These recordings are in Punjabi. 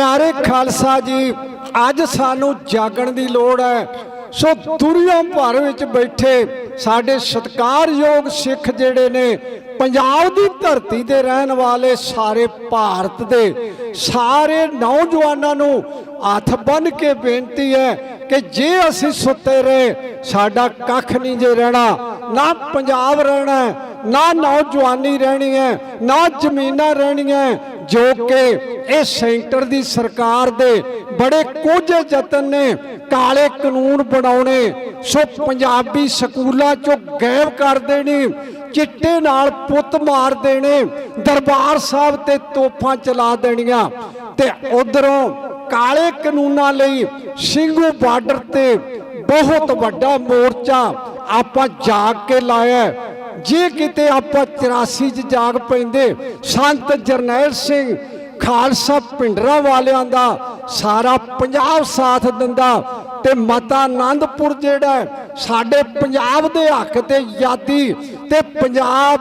ਪਿਆਰੇ ਖਾਲਸਾ ਜੀ, ਅੱਜ ਸਾਨੂੰ ਜਾਗਣ ਦੀ ਲੋੜ ਹੈ। ਸੋ ਦੁਨੀਆ ਭਰ ਵਿੱਚ ਬੈਠੇ ਸਾਡੇ ਸਤਿਕਾਰਯੋਗ ਸਿੱਖ ਜਿਹੜੇ ਨੇ, ਪੰਜਾਬ ਦੀ ਧਰਤੀ ਤੇ ਰਹਿਣ ਵਾਲੇ ਸਾਰੇ ਭਾਰਤ ਦੇ, ਸਾਰੇ ਨੌਜਵਾਨਾਂ ਨੂੰ ਹੱਥ ਬੰਨ ਕੇ ਬੇਨਤੀ ਹੈ ਕਿ ਜੇ ਅਸੀਂ ਸੁੱਤੇ ਰਹੇ, ਸਾਡਾ ਕੱਖ ਨਹੀਂ ਜੇ ਰਹਿਣਾ। ਨਾ ਪੰਜਾਬ ਰਹਿਣਾ ਨਾ ਨੌਜਵਾਨੀ ਰਹਿਣੀ ਹੈ, ਨਾ ਜ਼ਮੀਨਾਂ ਰਹਿਣੀਆਂ ਜੋ ਕਿ ਇਹ ਸੈਂਟਰ ਦੀ ਸਰਕਾਰ ਦੇ ਬੜੇ ਕੋਝੇ ਯਤਨ ਨੇ, ਕਾਲੇ ਕਾਨੂੰਨ ਬਣਾਉਣੇ, ਸੋ ਪੰਜਾਬੀ ਸਕੂਲਾਂ ਚੋਂ ਗਾਇਬ ਕਰ ਦੇਣੀ, ਚਿੱਟੇ ਨਾਲ ਪੁੱਤ ਮਾਰ ਦੇਣੇ, ਦਰਬਾਰ ਸਾਹਿਬ ਤੇ ਤੋਪਾਂ ਚਲਾ ਦੇਣੀਆਂ। ਤੇ ਉਧਰੋਂ ਕਾਲੇ ਕਾਨੂੰਨਾਂ ਲਈ ਸਿੰਘੂ ਬਾਰਡਰ ਤੇ ਬਹੁਤ ਵੱਡਾ ਮੋਰਚਾ ਆਪਾਂ ਜਾਗ ਕੇ ਲਾਇਆ ਜੇ ਕਿਤੇ ਆਪਾਂ 84 ਚ ਜਾਗ ਪੈਂਦੇ, ਸੰਤ ਜਰਨੈਲ ਸਿੰਘ ਖਾਲਸਾ ਪਿੰਡਰਾ ਵਾਲਿਆਂ ਦਾ ਸਾਰਾ ਪੰਜਾਬ ਸਾਥ ਦਿੰਦਾ ਤੇ ਮਾਤਾ ਆਨੰਦਪੁਰ ਜਿਹੜਾ ਸਾਡੇ ਪੰਜਾਬ ਦੇ ਹੱਕ ਤੇ ਆਜ਼ਾਦੀ ਤੇ ਪੰਜਾਬ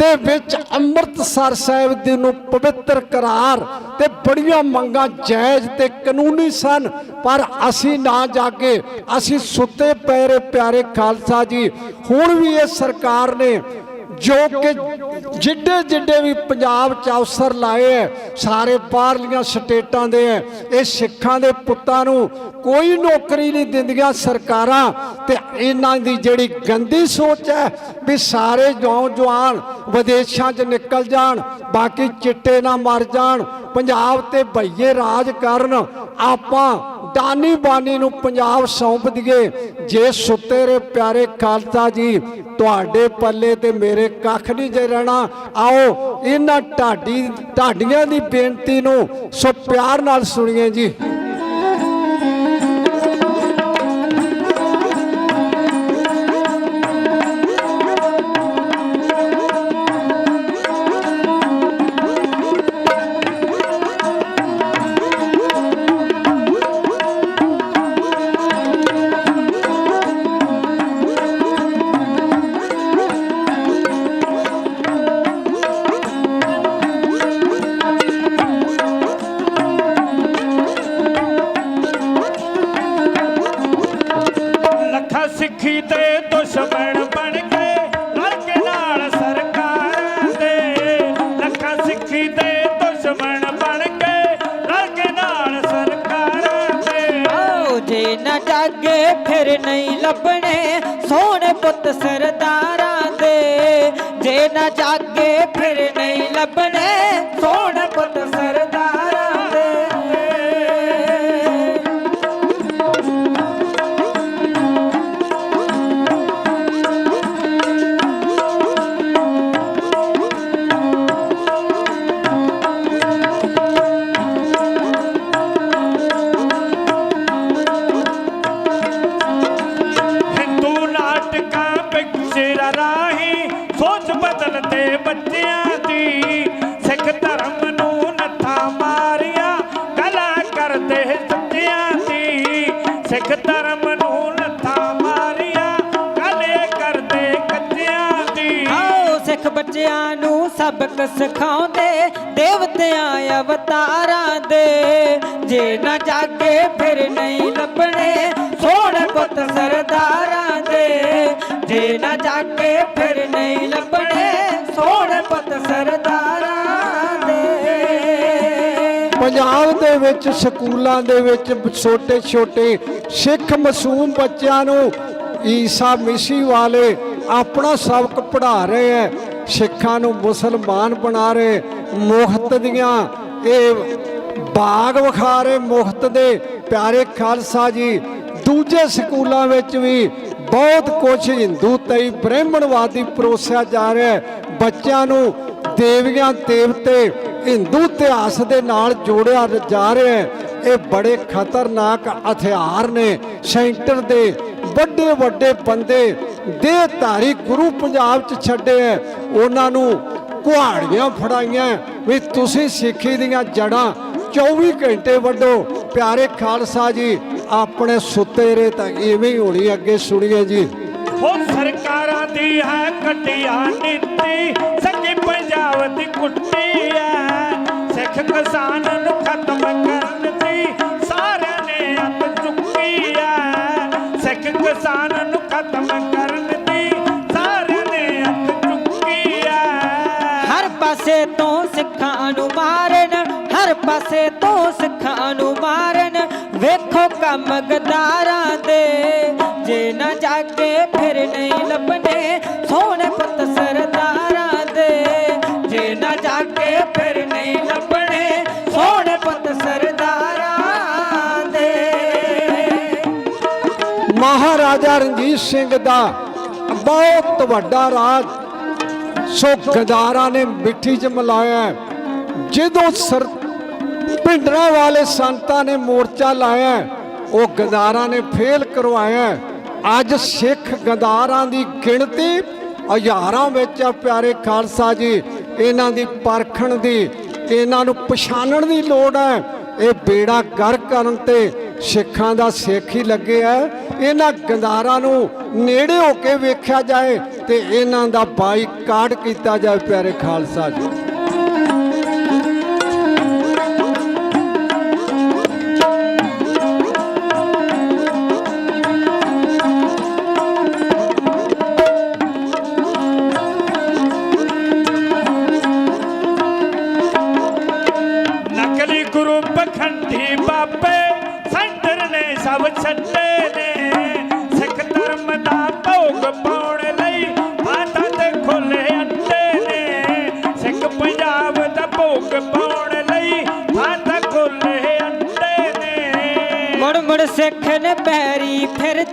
ਦੇ ਵਿੱਚ ਅੰਮ੍ਰਿਤਸਰ ਸਾਹਿਬ ਦੇ ਨੂੰ ਪਵਿੱਤਰ ਕਰਾਰ ਤੇ ਬੜੀਆਂ ਮੰਗਾਂ ਜਾਇਜ਼ ਤੇ ਕਾਨੂੰਨੀ ਸਨ, ਪਰ ਅਸੀਂ ਨਾ ਜਾਗੇ। ਅਸੀਂ ਸੁੱਤੇ ਪੈਰੇ ਪਿਆਰੇ ਖਾਲਸਾ ਜੀ। ਹੁਣ ਵੀ ਇਹ ਸਰਕਾਰ ਨੇ ਜੋ ਕਿ ਜਿੱਡੇ ਜਿੱਡੇ ਵੀ ਪੰਜਾਬ ਚ ਅਫਸਰ ਲਾਏ ਐ, ਸਾਰੇ ਬਾਹਰਲੀਆਂ ਸਟੇਟਾਂ ਦੇ ਐ, ਇਹ ਸਿੱਖਾਂ ਦੇ ਪੁੱਤਾਂ ਨੂੰ ਕੋਈ ਨੌਕਰੀ ਨਹੀਂ ਦਿੰਦੀਆਂ ਸਰਕਾਰਾਂ ਤੇ ਇਹਨਾਂ ਦੀ ਜਿਹੜੀ ਗੰਦੀ ਸੋਚ ਹੈ ਵੀ ਸਾਰੇ ਨੌਜਵਾਨ ਵਿਦੇਸ਼ਾਂ 'ਚ ਨਿਕਲ ਜਾਣ, ਬਾਕੀ ਚਿੱਟੇ ਨਾ ਮਰ ਜਾਣ, ਪੰਜਾਬ ਤੇ ਭਈਏ ਰਾਜ ਕਰਨ, ਆਪਾਂ ਦਾਨੀ ਬਾਨੀ ਨੂੰ ਪੰਜਾਬ ਸੌਂਪ ਦਈਏ। ਜੇ ਸੁੱਤੇ ਰੇ ਪਿਆਰੇ ਖਾਲਸਾ ਜੀ, ਤੁਹਾਡੇ ਪੱਲੇ ਤੇ ਮੇਰੇ ਕੱਖ ਨਹੀਂ ਜੇ ਰਹਿਣਾ। ਆਓ, ਇਹਨਾਂ ਢਾਡੀ ਢਾਡੀਆਂ ਦੀ ਬੇਨਤੀ ਨੂੰ ਸੋ ਪਿਆਰ ਨਾਲ ਸੁਣੀਏ ਜੀ। ਆਓ ਜਾਗੇ, ਫਿਰ ਨਹੀਂ ਲੱਭਣੇ। ਸੋਹਣੇ ਪੁੱਤ ਸਰਦਾਰਾਂ ਦੇ। ਜੇ ਨਾ ਜਾਗੇ, ਫਿਰ ਨਹੀਂ ਲੱਭਣੇ। ਸੋਹਣੇ ਪੁੱਤ ਸਰ ਸਿੱਖ ਧਰਮ ਨੂੰ ਨੱਥਾ ਮਾਰੀਆਂ ਕਲੇ ਕਰਦੇ ਕੱਚਿਆਂ ਦੀ। ਆਓ ਸਿੱਖ ਬੱਚਿਆਂ ਨੂੰ ਸਬਕ ਸਿਖਾਉਂਦੇ ਦੇਵਤਿਆਂ ਅਵਤਾਰਾਂ ਦੇ। ਜੇ ਨਾ ਜਾਗੇ ਫਿਰ ਨਹੀਂ ਲੱਭਣੇ ਸੋਹਣੇ ਪੁੱਤ ਸਰਦਾਰਾਂ ਦੇ। ਜੇ ਨਾ ਜਾਗੇ ਫਿਰ ਨਹੀਂ ਲੱਭਣੇ ਸੋਹਣੇ ਪੁੱਤ ਸਰਦਾਰਾਂ ਦੇ। ਪੰਜਾਬ ਦੇ ਵਿੱਚ ਸਕੂਲਾਂ ਦੇ ਵਿੱਚ ਛੋਟੇ ਛੋਟੇ ਸਿੱਖ ਮਾਸੂਮ ਬੱਚਿਆਂ ਨੂੰ ਈਸਾ ਮਿਸੀ ਵਾਲੇ ਆਪਣਾ ਸਬਕ ਪੜ੍ਹਾ ਰਹੇ ਹੈ ਸਿੱਖਾਂ ਨੂੰ ਮੁਸਲਮਾਨ ਬਣਾ ਰਹੇ ਮੁਖਤ ਦੀਆਂ ਇਹ ਬਾਗ ਵਿਖਾ ਰਹੇ ਮੁਖਤ ਦੇ। ਪਿਆਰੇ ਖਾਲਸਾ ਜੀ, ਦੂਜੇ ਸਕੂਲਾਂ ਵਿੱਚ ਵੀ ਬਹੁਤ ਕੁਝ ਹਿੰਦੂ, ਤਈ ਬ੍ਰਾਹਮਣਵਾਦੀ ਪਰੋਸਿਆ ਜਾ ਰਿਹਾ ਹੈ ਬੱਚਿਆਂ ਨੂੰ ਦੇਵੀਆਂ, ਦੇਵਤੇ ਹਿੰਦੂ ਇਤਿਹਾਸ ਦੇ ਨਾਲ ਜੋੜਿਆ ਜਾ ਰਿਹਾ ਹੈ ਇਹ ਬੜੇ ਖਤਰਨਾਕ ਹਥਿਆਰ ਨੇ। ਸੈਂਟਰ ਦੇ ਵੱਡੇ ਵੱਡੇ ਬੰਦੇ ਦੇਹਧਾਰੀ ਗੁਰੂ ਪੰਜਾਬ 'ਚ ਛੱਡੇ ਹੈ ਉਹਨਾਂ ਨੂੰ ਕੁਹਾੜੀਆਂ ਫੜਾਈਆਂ ਵੀ ਤੁਸੀਂ ਸਿੱਖੀ ਦੀਆਂ ਜੜਾਂ 24 ਘੰਟੇ ਵੱਡੋ ਪਿਆਰੇ ਖਾਲਸਾ ਜੀ, ਆਪਣੇ ਸੁੱਤੇ ਰੇ ਤਾਂ ਇਵੇਂ ਹੀ ਹੋਣੀ ਅੱਗੇ ਸੁਣੀਏ ਜੀ। ਹੋ ਸਰਕਾਰਾਂ ਦੀ ਹੈ ਕਟਿਆ ਨੀਤੀ, ਸੱਚੀ ਪੰਜਾਬ ਦੀ ਕੁੱਟੀ ਹੈ ਸਿੱਖ ਕਿਸਾਨ ਤੋਂ ਸਿੱਖਾਂ ਨੂੰ ਮਾਰਨ, ਹਰ ਪਾਸੇ ਤੋਂ ਸਿੱਖਾਂ ਨੂੰ ਮਾਰਨ। ਵੇਖੋ ਕੰਮ ਗਦਾਰਾਂ ਦੇ, ਜੇ ਨਾ ਜਾਗੇ ਫਿਰ ਨਹੀਂ ਲੱਭਣੇ। ਸੋਹਣੇ ਪੁੱਤ ਸਰਦਾਰਾਂ ਦੇ, ਜੇ ਨਾ ਜਾਗੇ ਫਿਰ ਨਹੀਂ ਲੱਭਣੇ। ਸੋਹਣੇ ਪੁੱਤ ਸਰਦਾਰਾਂ ਦੇ। ਮਹਾਰਾਜਾ ਰਣਜੀਤ ਸਿੰਘ ਦਾ ਬਹੁਤ ਵੱਡਾ ਰਾਜ ਸੋ ਗਦਾਰਾਂ ਨੇ ਮਿੱਠੀ ਚ ਮਲਾਇਆ ਜਦੋਂ ਸਰ ਪਿੰਡਰਾਂ ਵਾਲੇ ਸੰਤਾਂ ਨੇ ਮੋਰਚਾ ਲਾਇਆ ਉਹ ਗਦਾਰਾਂ ਨੇ ਫੇਲ ਕਰਵਾਇਆ ਅੱਜ ਸਿੱਖ ਗਦਾਰਾਂ ਦੀ ਗਿਣਤੀ ਹਜ਼ਾਰਾਂ ਵਿੱਚ ਆ ਪਿਆਰੇ ਖਾਲਸਾ ਜੀ। ਇਹਨਾਂ ਦੀ ਪਰਖਣ ਦੀ, ਇਹਨਾਂ ਨੂੰ ਪਛਾਣਨ ਦੀ ਲੋੜ ਹੈ। ਇਹ ਬੇੜਾ ਗਰ ਕਰਨ ਤੇ ਸਿੱਖਾਂ ਦਾ ਸਿੱਖ ਹੀ ਲੱਗੇ ਆ ਇਹਨਾਂ ਗੰਦਾਰਾਂ ਨੂੰ ਨੇੜੇ ਹੋ ਕੇ ਵੇਖਿਆ ਜਾਏ ਤੇ ਇਹਨਾਂ ਦਾ ਬਾਈਕਾਟ ਕੀਤਾ ਜਾਏ, ਪਿਆਰੇ ਖਾਲਸਾ ਜੀ।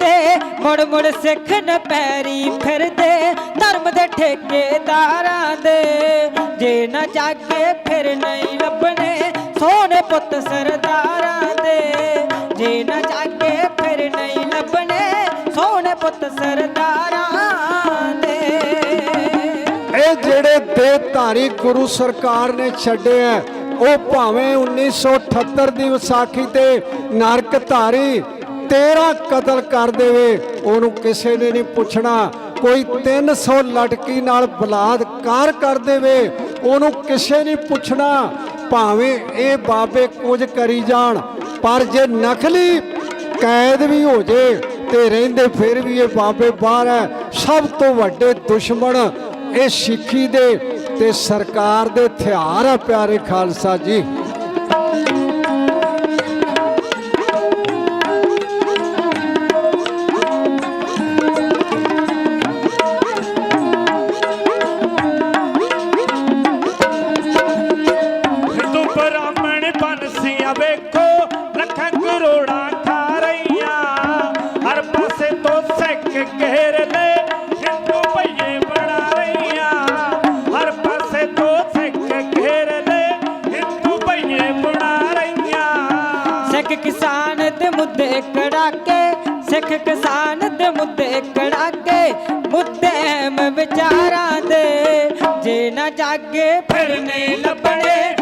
ਫਿਰਦੇ, ਮੁੜ ਮੁੜ ਸਿੱਖ ਨੇ ਪੈਰੀ ਫਿਰਦੇ, ਧਰਮ ਦੇ ਠੇਕੇਦਾਰਾਂ ਦੇ। ਜੇ ਨਾ ਜਾਗੇ ਫਿਰ ਨਹੀਂ ਲੱਭਣੇ ਸੋਹਣੇ ਪੁੱਤ ਸਰਦਾਰਾਂ ਦੇ। ਜੇ ਨਾ ਜਾਗੇ ਫਿਰ ਨਹੀਂ ਲੱਭਣੇ ਸੋਹਣੇ ਪੁੱਤ ਸਰਦਾਰਾਂ ਦੇ। ਇਹ ਜਿਹੜੇ ਦੇਹਧਾਰੀ ਗੁਰੂ ਸਰਕਾਰ ਨੇ ਛੱਡੇ ਆ ਉਹ ਭਾਵੇਂ 1978 ਦੀ ਵਿਸਾਖੀ ਤੇ ਨਰਕ ਧਾਰੀ 13 ਕਤਲ ਕਰ ਦੇਵੇ, ਉਹਨੂੰ ਕਿਸੇ ਨੇ ਨਹੀਂ ਪੁੱਛਣਾ। ਕੋਈ 300 ਲੜਕੀ ਨਾਲ ਬਲਾਤਕਾਰ ਕਰ ਦੇਵੇ, ਉਹਨੂੰ ਕਿਸੇ ਨਹੀਂ ਪੁੱਛਣਾ। ਭਾਵੇਂ ਇਹ ਬਾਬੇ ਕੁਝ ਕਰੀ ਜਾਣ, ਪਰ ਜੇ ਨਕਲੀ ਕੈਦ ਵੀ ਹੋ ਜੇ ਤੇ ਰਹਿੰਦੇ ਫਿਰ ਵੀ ਇਹ ਬਾਬੇ ਬਾਹਰ ਹੈ। ਸਭ ਤੋਂ ਵੱਡੇ ਦੁਸ਼ਮਣ ਇਹ ਸਿੱਖੀ ਦੇ ਤੇ ਸਰਕਾਰ ਦੇ ਹਥਿਆਰ ਆ ਪਿਆਰੇ ਖਾਲਸਾ ਜੀ। ਕਿਸਾਨ ਦੇ ਮੁੱਦੇ ਕੜਾਕੇ, ਸਿੱਖ ਕਿਸਾਨ ਦੇ ਮੁੱਦੇ ਕੜਾਕੇ, ਮੁੱਦੇ ਵਿਚਾਰਾਂ ਦੇ। ਜੇ ਨਾ ਜਾਗੇ ਫਿਰ ਨਹੀਂ ਲੱਭਣੇ